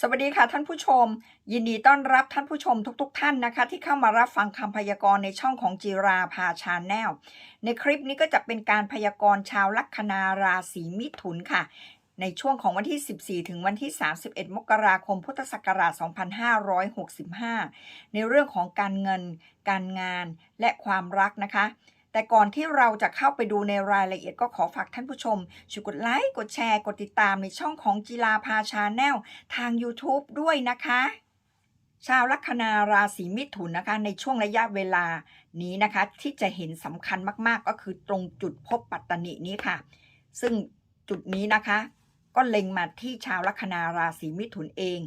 สวัสดีค่ะท่านผู้ชม ยินดีต้อนรับท่านผู้ชมทุกๆทท่านนะคะ ที่เข้ามารับฟังคำพยากรณ์ในช่องของจีราพาชาแนลในคลิปนี้ก็จะเป็นการพยากรณ์ชาวลัคนาราศีมิถุนค่ะ ในช่วงของวันที่ 14 ถึงวันที่ 31 มกราคม พุทธศักราช 2565 ในเรื่องของการเงิน การงานและความรักนะคะ แต่ก่อนที่เราจะเข้าไปดูในรายละเอียดก็ขอฝากท่านผู้ชมช่วยกดไลค์ กดแชร์ กดติดตามในช่องของจีราพาชาแนลทาง YouTube ด้วยนะคะ ชาวลัคนาราศีมิถุนนะคะ ในช่วงระยะเวลานี้นะคะ ที่จะเห็นสำคัญมากๆ ก็คือตรงจุดพบปัตตนินี้ค่ะ ซึ่งจุดนี้นะคะก็เล็งมาที่ชาวลัคนาราศีมิถุนเอง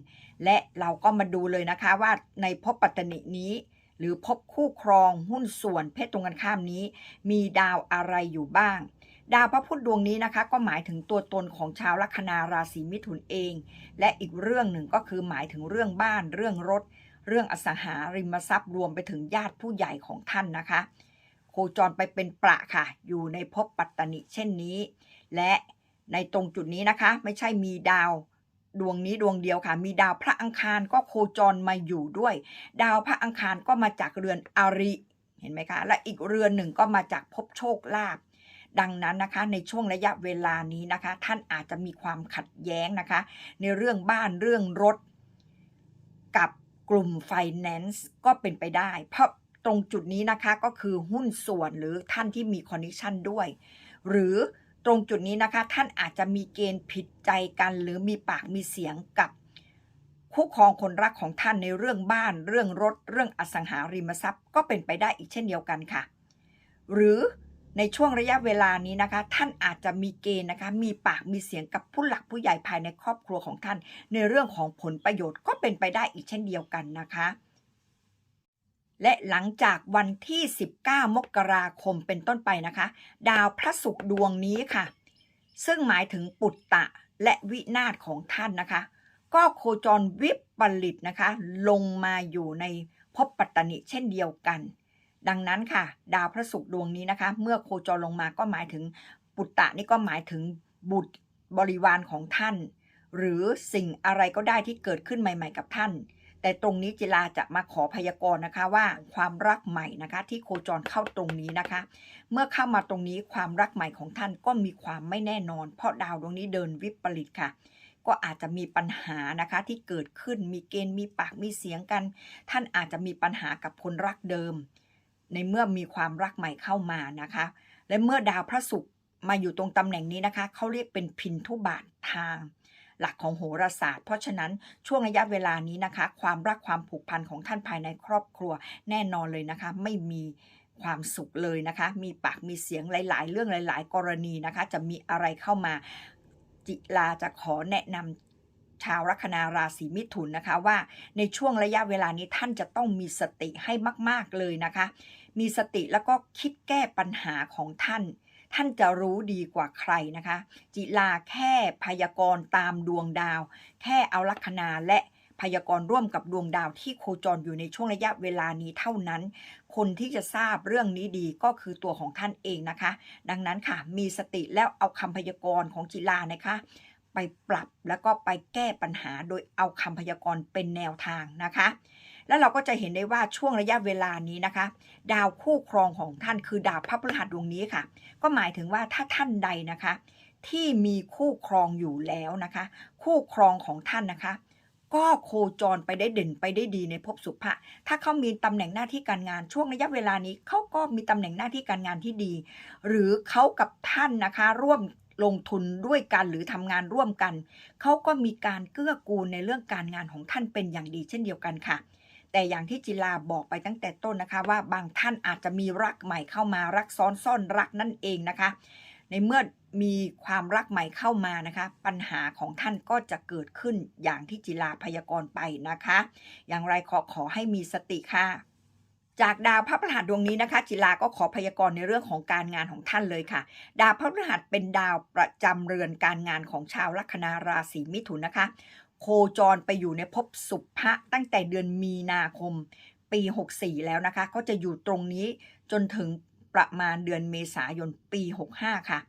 และเราก็มาดูเลยนะคะว่าในพบปัตตนินี้ หรือพบคู่ครองหุ้นส่วนเพศตรงกันข้ามนี้ มีดาวอะไรอยู่บ้าง ดาวพระพุธดวงนี้นะคะ ก็หมายถึงตัวตนของชาวลัคนาราศีมิถุนเอง และอีกเรื่องหนึ่งก็คือหมายถึงเรื่องบ้านเรื่องรถ เรื่องอสังหาริมทรัพย์รวมไปถึงญาติผู้ใหญ่ของท่านนะคะ โคจรไปเป็นประค่ะ อยู่ในภพปัตตนิเช่นนี้ และในตรงจุดนี้นะคะ ไม่ใช่มีดาว ดวงนี้ดวงเดียวค่ะ มีดาวพระอังคารก็โคจรมาอยู่ด้วย ดาวพระอังคารก็มาจากเรือนอาริเห็นไหมคะ และอีกเรือนหนึ่งก็มาจากภพโชคลาภดังนั้นนะคะในช่วงระยะเวลานี้นะคะ ท่านอาจจะมีความขัดแย้งนะคะ ในเรื่องบ้านเรื่องรถ กับกลุ่มไฟแนนซ์ก็เป็นไปได้ เพราะตรงจุดนี้นะคะก็คือหุ้นส่วนหรือท่านที่มีคอนดิชันด้วย หรือ ตรงจุดนี้นะคะ ท่านอาจจะมีเกณฑ์ผิดใจกัน หรือมีปากมีเสียงกับคู่ครองคนรักของท่านในเรื่องบ้าน เรื่องรถ เรื่องอสังหาริมทรัพย์ ก็เป็นไปได้อีกเช่นเดียวกันค่ะ หรือในช่วงระยะเวลานี้นะคะ ท่านอาจจะมีเกณฑ์นะคะ มีปากมีเสียงกับผู้หลักผู้ใหญ่ภายในครอบครัวของท่าน ในเรื่องของผลประโยชน์ก็เป็นไปได้อีกเช่นเดียวกันนะคะ และหลังจากวันที่ 19 มกราคมเป็นต้นไปนะคะ ดาวพระศุกร์ดวงนี้ค่ะ ซึ่งหมายถึงปุตตะและวินาศของท่านนะคะ ก็โคจรวิปริตนะคะ ลงมาอยู่ในภพปัตตนิเช่นเดียวกัน ดังนั้นค่ะ ดาวพระศุกร์ดวงนี้นะคะ เมื่อโคจรลงมาก็หมายถึงปุตตะนี่ก็หมายถึงบุตรบริวารของท่าน หรือสิ่งอะไรก็ได้ที่เกิดขึ้นใหม่ ๆ กับท่าน แต่ตรงนี้จิลาจะมาขอพยากรณ์นะคะว่าความรักใหม่นะคะ ที่โคจรเข้าตรงนี้นะคะ เมื่อเข้ามาตรงนี้ความรักใหม่ของท่านก็มีความไม่แน่นอน เพราะดาวดวงนี้เดินวิปริตค่ะ ก็อาจจะมีปัญหานะคะที่เกิดขึ้นมีเกณฑ์มีปากมีเสียงกัน ท่านอาจจะมีปัญหากับคนรักเดิม ในเมื่อมีความรักใหม่เข้ามานะคะ และเมื่อดาวพระศุกร์มาอยู่ตรงตำแหน่งนี้นะคะเขาเรียกเป็นพินทุบาททาง หลักของโหราศาสตร์ เพราะฉะนั้นช่วงระยะเวลานี้นะคะ ความรักความผูกพันของท่านภายในครอบครัวแน่นอนเลยนะคะ ไม่มีความสุขเลยนะคะ มีปากมีเสียงหลาย ๆ เรื่องหลาย ๆ กรณีนะคะ จะมีอะไรเข้ามาจิลาจะขอแนะนำชาวลัคนาราศีมิถุนนะคะว่าในช่วงระยะเวลานี้ท่านจะต้องมีสติให้มาก ๆ เลยนะคะ มีสติแล้วก็คิดแก้ปัญหาของท่าน ท่านจะรู้ดีกว่าใครนะคะ จิลาแค่พยากรณ์ตามดวงดาว แค่เอาลัคนาและพยากรณ์ร่วมกับดวงดาวที่โคจรอยู่ในช่วงระยะเวลานี้เท่านั้น คนที่จะทราบเรื่องนี้ดีก็คือตัวของท่านเองนะคะ ดังนั้นค่ะ มีสติแล้วเอาคำพยากรณ์ของจิลานะคะไปปรับแล้วก็ไปแก้ปัญหาโดยเอาคำพยากรณ์เป็นแนวทางนะคะ แล้วเราก็จะเห็นได้ว่าช่วงระยะเวลานี้นะคะ ดาวคู่ครองของท่านคือดาวพระพฤหัสดวงนี้ค่ะ ก็หมายถึงว่าถ้าท่านใดนะคะ ที่มีคู่ครองอยู่แล้วนะคะ คู่ครองของท่านนะคะ ก็โคจรไปได้เด่นไปได้ดีในภพสุภะถ้าเขามีตำแหน่งหน้าที่การงานช่วงระยะเวลานี้เขาก็มีตำแหน่งหน้าที่การงานที่ดี หรือเขากับท่านนะคะ ร่วมลงทุนด้วยกันหรือทำงานร่วมกัน เขาก็มีการเกื้อกูลในเรื่องการงานของท่านเป็นอย่างดีเช่นเดียวกันค่ะ แต่อย่างที่จิลาบอกไปตั้งแต่ต้นนะคะ ว่าบางท่านอาจจะมีรักใหม่เข้ามารักซ้อนซ่อนรักนั่นเองนะคะ ในเมื่อมีความรักใหม่เข้ามานะคะ ปัญหาของท่านก็จะเกิดขึ้นอย่างที่จิลาพยากรณ์ไปนะคะ อย่างไรขอขอให้มีสติค่ะจากดาวพระพฤหัสดวงนี้นะคะ จิลาก็ขอพยากรณ์ในเรื่องของการงานของท่านเลยค่ะ ดาวพระพฤหัสเป็นดาวประจำเรือนการงานของชาวลัคนาราศีมิถุนนะคะ โคจรไปอยู่ในภพสุภะตั้งแต่เดือนมีนาคม ปี 64 แล้วนะคะ ก็จะอยู่ตรงนี้จนถึงประมาณเดือนเมษายนปี 65 ค่ะ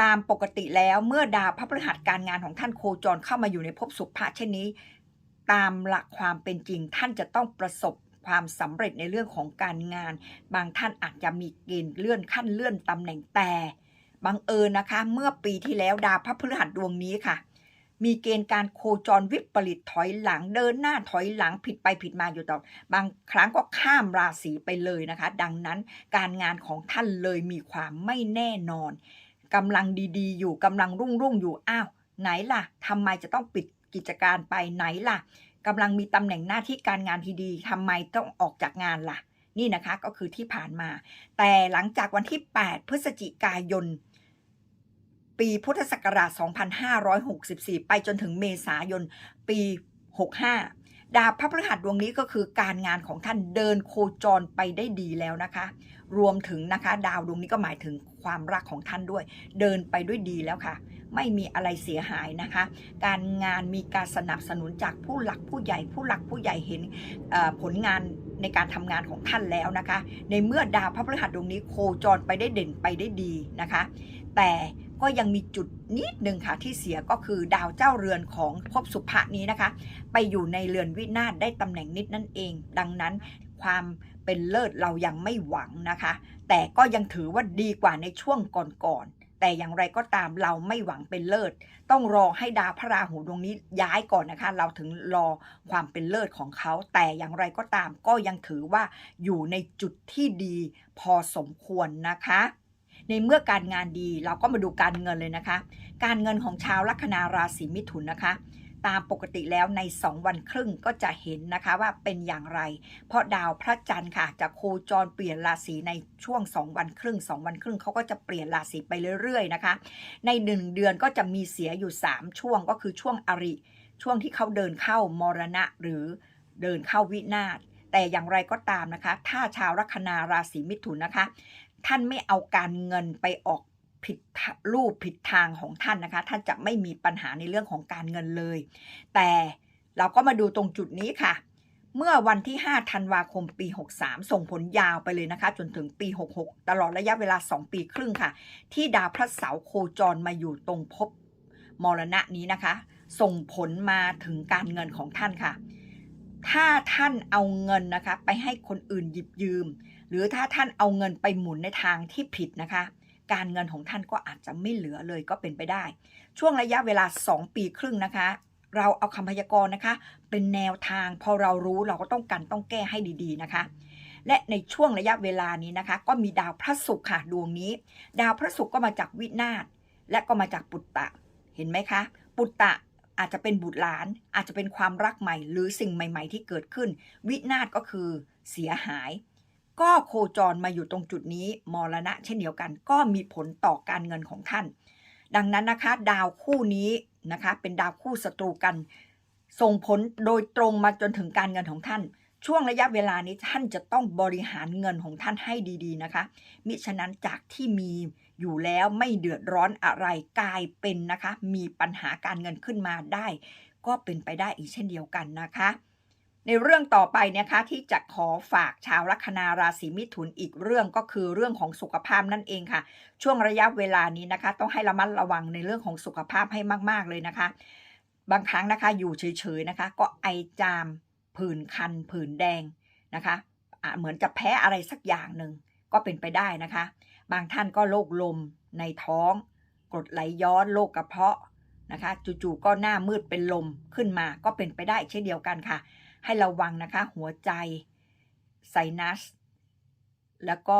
ตามปกติแล้วเมื่อดาวพระพฤหัสการงานของท่านโคจรเข้ามาอยู่ในภพสุภะเช่นนี้ ตามหลักความเป็นจริงท่านจะต้องประสบความสำเร็จในเรื่องของการงาน บางท่านอาจจะมีเกณฑ์เลื่อนขั้นเลื่อนตำแหน่งแต่บังเอิญนะคะ เมื่อปีที่แล้วดาวพระพฤหัสดวงนี้ค่ะ มีเกณฑ์การโคจรวิปริตถอยหลังเดินหน้าถอยหลังผิดไปผิดมาอยู่ต่อบางครั้งก็ข้ามราศีไปเลยนะคะ ดังนั้นการงานของท่านเลยมีความไม่แน่นอนกำลังดีๆ อยู่กำลังรุ่งรุ่งอยู่อ้าวไหนล่ะทำไมจะต้องปิดกิจการไปไหนล่ะกำลังมีตำแหน่งหน้าที่การงานที่ดีทำไมต้องออกจากงานล่ะ นี่นะคะก็คือที่ผ่านมา แต่หลังจากวันที่ 8 พฤศจิกายน ปีพุทธศักราช 2564 ไปจนถึงเมษายน ปี 65 ดาวพระพฤหัสดวงนี้ก็คือการงานของท่านเดินโคจรไปได้ดีแล้วนะคะ รวมถึงนะคะ ดาวดวงนี้ก็หมายถึงความรักของท่านด้วย เดินไปด้วยดีแล้วค่ะ ไม่มีอะไรเสียหายนะคะ การงานมีการสนับสนุนจากผู้หลักผู้ใหญ่ ผู้หลักผู้ใหญ่เห็นผลงานในการทำงานของท่านแล้วนะคะ ในเมื่อดาวพระพฤหัสดวงนี้โคจรไปได้เด่นไปได้ดีนะคะ แต่ ก็ยังมีจุดนิดหนึ่งค่ะที่เสียก็คือดาวเจ้าเรือนของภพสุภะนี้นะคะ ไปอยู่ในเรือนวินาศได้ตำแหน่งนิดนั่นเอง ดังนั้นความเป็นเลิศเรายังไม่หวังนะคะ แต่ก็ยังถือว่าดีกว่าในช่วงก่อนๆแต่อย่างไรก็ตามเราไม่หวังเป็นเลิศ ต้องรอให้ดาวพระราหูดวงนี้ย้ายก่อนนะคะ เราถึงรอความเป็นเลิศของเขา แต่อย่างไรก็ตามก็ยังถือว่าอยู่ในจุดที่ดีพอสมควรนะคะ ในเมื่อการงานดีเราก็มาดูการเงินเลยนะคะ การเงินของชาวลัคนาราศีมิถุนนะคะตามปกติแล้วใน 2 วันครึ่งก็จะเห็นนะคะว่าเป็นอย่างไร เพราะดาวพระจันทร์ค่ะจะโคจรเปลี่ยนราศีในช่วง 2 วันครึ่ง 2 วันครึ่งเขาก็จะเปลี่ยนราศีไปเรื่อยๆนะคะ ใน 1 เดือนก็จะมีเสียอยู่ 3 ช่วงก็คือช่วงอริ ช่วงที่เขาเดินเข้ามรณะหรือเดินเข้าวินาศแต่อย่างไรก็ตามนะคะ ถ้าชาวลัคนาราศีมิถุนนะคะ ท่านไม่เอาการเงินไปออกผิดรูปผิดทางของท่านนะคะ ท่านจะไม่มีปัญหาในเรื่องของการเงินเลย แต่เราก็มาดูตรงจุดนี้ค่ะ เมื่อวันที่ 5 ธันวาคม ปี 63 ส่งผลยาวไปเลยนะคะ จนถึงปี 66 ตลอดระยะเวลา 2 ปีครึ่งค่ะ ที่ดาวพระเสาร์โคจรมาอยู่ตรงภพมรณะนี้นะคะ ส่งผลมาถึงการเงินของท่านค่ะ ถ้าท่านเอาเงินนะคะ ไปให้คนอื่นหยิบยืม หรือถ้าท่านเอาเงินไปหมุนในทางที่ผิดนะคะ การเงินของท่านก็อาจจะไม่เหลือเลยก็เป็นไปได้ ช่วงระยะเวลา 2 ปีครึ่งนะคะ เราเอาคำพยากรณ์นะคะ เป็นแนวทางพอเรารู้เราก็ต้องกันต้องแก้ให้ดีๆนะคะและในช่วงระยะเวลานี้นะคะ ก็มีดาวพระศุกร์ค่ะดวงนี้ ดาวพระศุกร์ก็มาจากวินาศและก็มาจากปุตตะ เห็นไหมคะ ปุตตะ อาจจะเป็นบุตรหลาน อาจจะเป็นความรักใหม่ หรือสิ่งใหม่ ๆ ที่เกิดขึ้น วินาศก็คือเสียหาย ก็โคจรมาอยู่ตรงจุดนี้มรณะเช่นเดียวกัน ก็มีผลต่อการเงินของท่าน ดังนั้นนะคะ ดาวคู่นี้นะคะ เป็นดาวคู่ศัตรูกัน ส่งผลโดยตรงมาจนถึงการเงินของท่าน ช่วงระยะเวลานี้ท่านจะต้องบริหารเงินของท่านให้ดี ๆ นะคะ มิฉะนั้นจากที่มี อยู่แล้วไม่เดือดร้อนอะไรกลายเป็นนะคะ มีปัญหาการเงินขึ้นมาได้ ก็เป็นไปได้อีกเช่นเดียวกันนะคะ ในเรื่องต่อไปนะคะที่จะขอฝากชาวลัคนาราศีมิถุนอีกเรื่องก็คือเรื่องของสุขภาพนั่นเองค่ะ ช่วงระยะเวลานี้นะคะ ต้องให้ระมัดระวังในเรื่องของสุขภาพให้มาก ๆเลยนะคะ บางครั้งนะคะอยู่เฉยๆนะคะ ก็ไอจามผื่นคันผื่นแดงนะคะะเหมือนจะแพ้อะไรสักอย่างหนึ่ง ก็เป็นไปได้นะคะ บางท่านก็โรคลมในท้อง กรดไหลย้อนโรคกระเพาะนะคะจู่ๆก็หน้ามืดเป็นลมขึ้นมาก็เป็นไปได้เช่นเดียวกันค่ะ ให้ระวังนะคะหัวใจไซนัส แล้วก็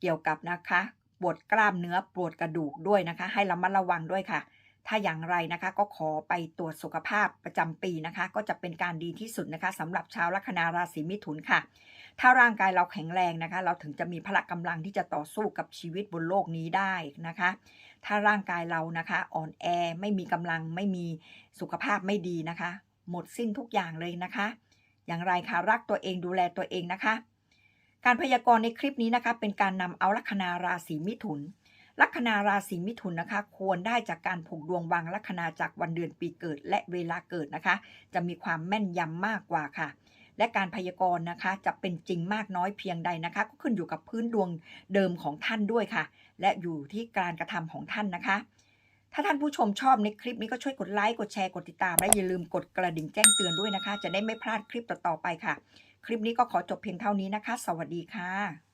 เกี่ยวกับนะคะ ปวดกล้ามเนื้อปวดกระดูกด้วยนะคะ ให้ระมัดระวังด้วยค่ะ ถ้าอย่างไรนะคะก็ขอไปตรวจสุขภาพประจำปีนะคะ ก็จะเป็นการดีที่สุดนะคะสำหรับชาวลัคนาราศีมิถุนค่ะ ถ้าร่างกายเราแข็งแรงนะคะ เราถึงจะมีพละกำลังที่จะต่อสู้กับชีวิตบนโลกนี้ได้นะคะ ถ้าร่างกายเรานะคะ อ่อนแอไม่มีกำลังไม่มีสุขภาพไม่ดีนะคะ หมดสิ้นทุกอย่างเลยนะคะ อย่างไรคะรักตัวเองดูแลตัวเองนะคะ การพยากรณ์ในคลิปนี้นะคะ เป็นการนำเอาลัคนาราศีมิถุน ลัคนาราศีมิถุนนะคะ ควรได้จากการผูกดวงวางลัคนาจากวันเดือนปีเกิดและเวลาเกิดนะคะ จะมีความแม่นยำมากกว่าค่ะ และการพยากรณ์นะคะ จะเป็นจริงมากน้อยเพียงใดนะคะ ก็ขึ้นอยู่กับพื้นดวงเดิมของท่านด้วยค่ะ และอยู่ที่การกระทำของท่านนะคะ ถ้าท่านผู้ชมชอบในคลิปนี้ก็ช่วยกดไลค์กดแชร์กดติดตาม และอย่าลืมกดกระดิ่งแจ้งเตือนด้วยนะคะ จะได้ไม่พลาดคลิปต่อๆไปค่ะ คลิปนี้ก็ขอจบเพียงเท่านี้นะคะ สวัสดีค่ะ